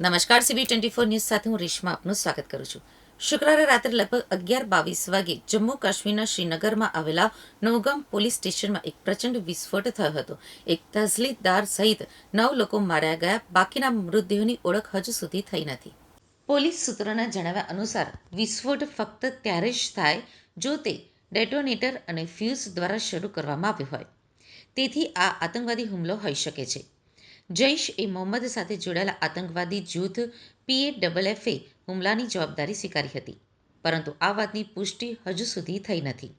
નમસ્કાર CB twenty four news સાથે હું રેશમા આપનું સ્વાગત કરું છું. શુક્રવારે રાત્રે લગભગ અગિયાર બાવીસ વાગે જમ્મુ કાશ્મીરના શ્રીનગરમાં આવેલા નૌગામ પોલીસ સ્ટેશનમાં એક પ્રચંડ વિસ્ફોટ થયો હતો. એક તસલીતદાર સહિત નવ લોકો માર્યા ગયા. બાકીના મૃતદેહોની ઓળખ હજુ સુધી થઈ નથી. પોલીસ સૂત્રોના જણાવ્યા અનુસાર, વિસ્ફોટ ફક્ત ત્યારે જ થાય જો તે ડેટોનેટર અને ફ્યુઝ દ્વારા શરૂ કરવામાં આવ્યો હોય. તેથી આ આતંકવાદી હુમલો હોઈ શકે છે. જૈશ એ મોહમ્મદ સાથે જોડાયેલા આતંકવાદી જૂથ પીએ ડબલ એફે હુમલાની જવાબદારી સ્વીકારી હતી, પરંતુ આ વાતની પુષ્ટિ હજુ સુધી થઈ નથી.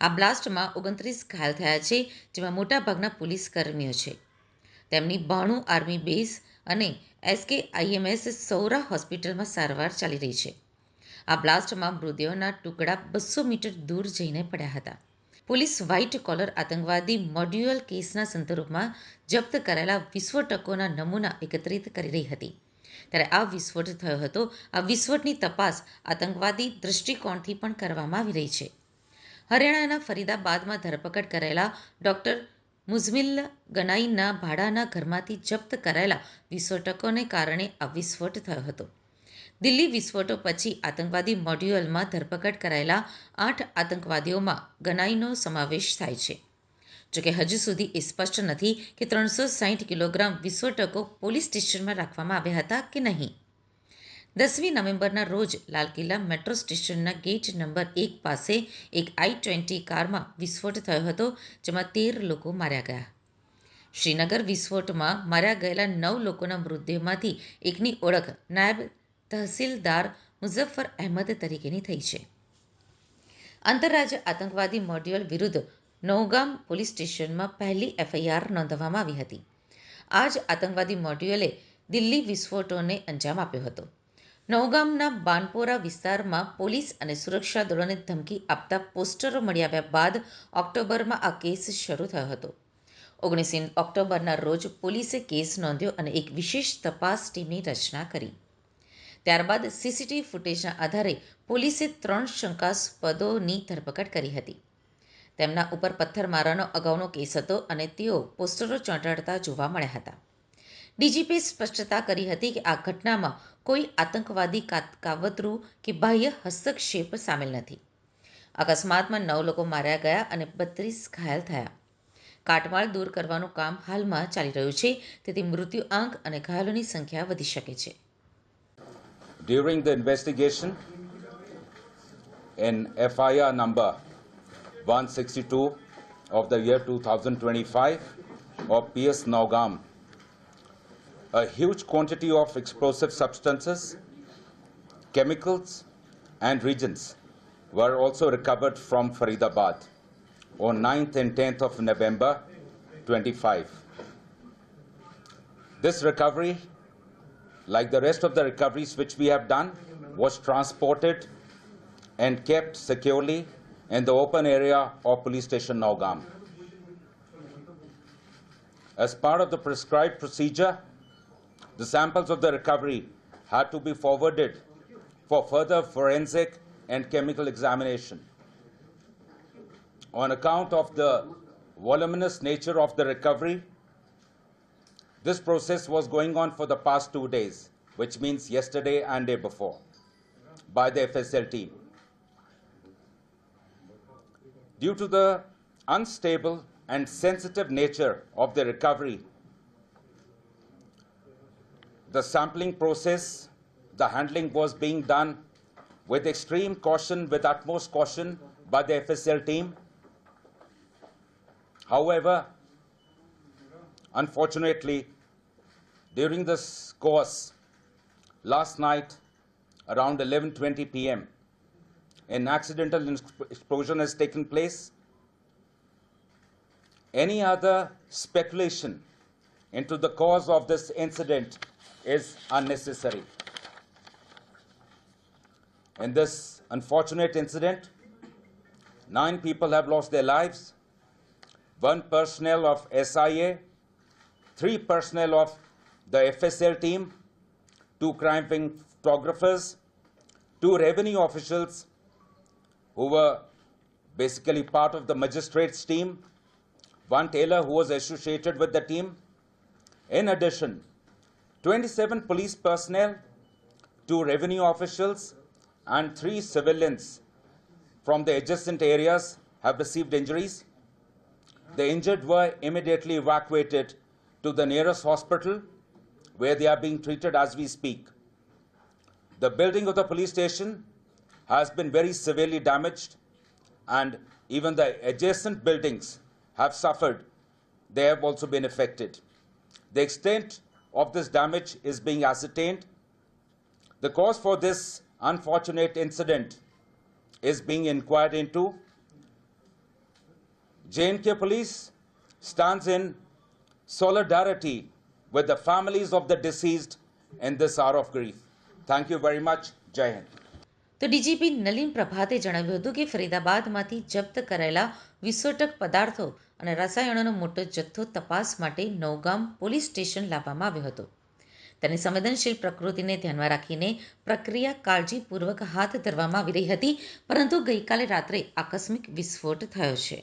આ બ્લાસ્ટમાં ઓગણત્રીસ ઘાયલ થયા છે, જેમાં મોટાભાગના પોલીસ કર્મીઓ છે. તેમની બાણું આર્મી બેઝ અને એસકે આઈએમએસ સૌરા હોસ્પિટલમાં સારવાર ચાલી રહી છે. આ બ્લાસ્ટમાં મૃતદેહોના ટુકડા બસો મીટર દૂર જઈને પડ્યા હતા. પોલીસ વ્હાઇટ કોલર આતંકવાદી મોડ્યુઅલ કેસના સંદર્ભમાં જપ્ત કરાયેલા વિસ્ફોટકોના નમૂના એકત્રિત કરી રહી હતી. ત્યારે આ વિસ્ફોટ થયો હતો. આ વિસ્ફોટની તપાસ આતંકવાદી દૃષ્ટિકોણથી પણ કરવામાં આવી રહી છે. હરિયાણાના ફરીદાબાદમાં ધરપકડ કરાયેલા ડોક્ટર મુઝમિલ ગનાઈના ભાડાના ઘરમાંથી જપ્ત કરાયેલા વિસ્ફોટકોને કારણે આ વિસ્ફોટ થયો હતો. દિલ્હી વિસ્ફોટો પછી આતંકવાદી મોડ્યુઅલમાં ધરપકડ કરાયેલા આઠ આતંકવાદીઓમાં ગનાઈનો સમાવેશ થાય છે. જોકે હજુ સુધી એ સ્પષ્ટ નથી કે ત્રણસો સાહીઠ કિલોગ્રામ વિસ્ફોટકો પોલીસ સ્ટેશનમાં રાખવામાં આવ્યા હતા કે નહીં. દસમી નવેમ્બરના રોજ લાલ કિલ્લા મેટ્રો સ્ટેશનના ગેટ નંબર એક પાસે એક આઈ ટ્વેન્ટી કારમાં વિસ્ફોટ થયો હતો, જેમાં તેર લોકો માર્યા ગયા. શ્રીનગર વિસ્ફોટમાં માર્યા ગયેલા નવ લોકોના મૃતદેહમાંથી એકની ઓળખ નાયબ તહસીલદાર મુઝફ્ફર અહેમદ તરીકેની થઈ છે. આંતરરાજ્ય આતંકવાદી મોડ્યુલ વિરુદ્ધ નૌગામ પોલીસ સ્ટેશનમાં પહેલી એફઆઈઆર નોંધવામાં આવી હતી. આ જ આતંકવાદી મોડ્યુલે દિલ્હી વિસ્ફોટોને અંજામ આપ્યો હતો. નૌગામના બાનપોરા વિસ્તારમાં પોલીસ અને સુરક્ષા દળોને ધમકી આપતા પોસ્ટરો મળી આવ્યા બાદ ઓક્ટોબરમાં આ કેસ શરૂ થયો હતો. ઓગણીસ ઓક્ટોબરના રોજ પોલીસે કેસ નોંધ્યો અને એક વિશેષ તપાસ ટીમની રચના કરી. ત્યારબાદ સીસીટીવી ફૂટેજના આધારે પોલીસે ત્રણ શંકાસ્પદોની ધરપકડ કરી હતી. તેમના ઉપર પથ્થરમારાનો અગાઉનો કેસ હતો અને તેઓ પોસ્ટરો ચોંટાડતા જોવા મળ્યા હતા. ડીજીપીએ સ્પષ્ટતા કરી હતી કે આ ઘટનામાં કોઈ આતંકવાદી કાવતરું કે બાહ્ય હસ્તક્ષેપ સામેલ નથી. અકસ્માતમાં નવ લોકો માર્યા ગયા અને બત્રીસ ઘાયલ થયા. કાટમાળ દૂર કરવાનું કામ હાલમાં ચાલી રહ્યું છે, તેથી મૃત્યુ આંક અને ઘાયલોની સંખ્યા વધી શકે છે. During the investigation in FIR number 162 of the year 2025 of PS Naugam, a huge quantity of explosive substances, chemicals, and reagents were also recovered from Faridabad on 9th and 10th of November 25. This recovery like the rest of the recoveries which we have done, was transported and kept securely in the open area of police station Naugam. As part of the prescribed procedure, the samples of the recovery had to be forwarded for further forensic and chemical examination. On account of the voluminous nature of the recovery, this process was going on for the past two days, which means yesterday and day before, by the FSL team. Due to the unstable and sensitive nature of the recovery, the sampling process, the handling was being done with extreme caution, with utmost caution by the FSL team. However, Unfortunately, during this course, last night around 11:20 p.m., an accidental explosion has taken place. Any other speculation into the cause of this incident is unnecessary. In this unfortunate incident, nine people have lost their lives, one personnel of SIA, three personnel of the FSL team, two crime wing photographers, two revenue officials who were basically part of the magistrates team, one tailor who was associated with the team. In addition, 27 police personnel, two revenue officials, and three civilians from the adjacent areas have received injuries. The injured were immediately evacuated to the nearest hospital where they are being treated as we speak. The building of the police station has been very severely damaged, and even the adjacent buildings have suffered. They have also been affected. The extent of this damage is being ascertained. The cause for this unfortunate incident is being inquired into. J&K Police stands in solidarity with the families of the deceased in this hour of grief. Thank you very much. Jai Hind. તો DGP Nalin પ્રભાતે જણાવ્યું હતું કે ફરીદાબાદમાંથી જપ્ત કરાયેલા વિસ્ફોટક પદાર્થો અને રસાયણોનો મોટો જથ્થો તપાસ માટે નવગામ પોલીસ સ્ટેશન લાવવામાં આવ્યો હતો તેની સંવેદનશીલ પ્રકૃતિને ધ્યાનમાં રાખીને પ્રક્રિયા કાળજીપૂર્વક હાથ ધરવામાં આવી રહી હતી, પરંતુ ગઈકાલે રાત્રે આકસ્મિક વિસ્ફોટ થયો છે